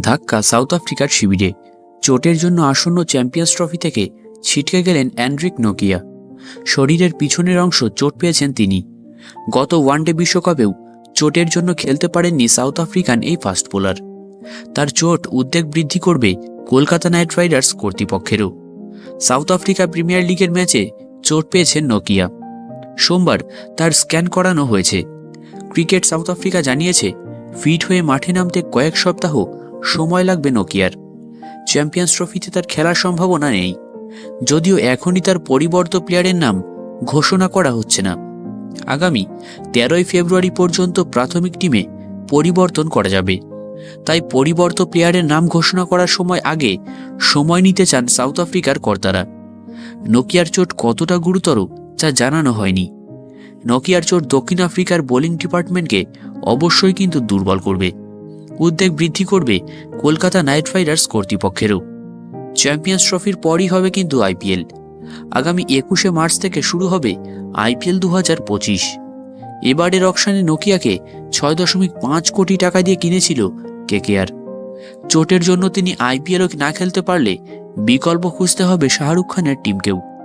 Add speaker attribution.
Speaker 1: ধাক্কা সাউথ আফ্রিকার শিবিরে। চোটের জন্য আসন্ন চ্যাম্পিয়ন্স ট্রফি থেকে ছিটকে গেলেন অ্যান্ড্রিক নোকিয়া। শরীরের পিছনের অংশ চোট পেয়েছেন তিনি। গত ওয়ানডে বিশ্বকাপেও চোটের জন্য খেলতে পারেননি সাউথ আফ্রিকান এই ফাস্ট বোলার। তার চোট উদ্বেগ বৃদ্ধি করবে কলকাতা নাইট রাইডার্স কর্তৃপক্ষেরও। সাউথ আফ্রিকা প্রিমিয়ার লিগের ম্যাচে চোট পেয়েছেন নোকিয়া। সোমবার তার স্ক্যান করানো হয়েছে। ক্রিকেট সাউথ আফ্রিকা জানিয়েছে, ফিট হয়ে মাঠে নামতে কয়েক সপ্তাহ সময় লাগবে নোকিয়ার। চ্যাম্পিয়ন্স ট্রফিতে তার খেলার সম্ভাবনা নেই। যদিও এখনই তার পরিবর্ত প্লেয়ারের নাম ঘোষণা করা হচ্ছে না। আগামী তেরোই ফেব্রুয়ারি পর্যন্ত প্রাথমিক টিমে পরিবর্তন করা যাবে। তাই পরিবর্ত প্লেয়ারের নাম ঘোষণা করার সময় আগে সময় নিতে চান সাউথ আফ্রিকার কর্তারা। নোকিয়ার চোট কতটা গুরুতর তা জানানো হয়নি। নোকিয়ার চোট দক্ষিণ আফ্রিকার বোলিং ডিপার্টমেন্টকে অবশ্যই কিন্তু দুর্বল করবে। উদ্বেগ বৃদ্ধি করবে কলকাতা নাইট রাইডার্স কর্তৃপক্ষেরও। চ্যাম্পিয়ন্স ট্রফির পরই হবে কিন্তু আইপিএল। আগামী একুশে মার্চ থেকে শুরু হবে আইপিএল দু হাজার পঁচিশ। এবারের অকশানে নোকিয়াকে ছয় দশমিক পাঁচ কোটি টাকা দিয়ে কিনেছিল কেকেআর। চোটের জন্য তিনি আইপিএলও না খেলতে পারলে বিকল্প খুঁজতে হবে শাহরুখ খানের টিমকেও।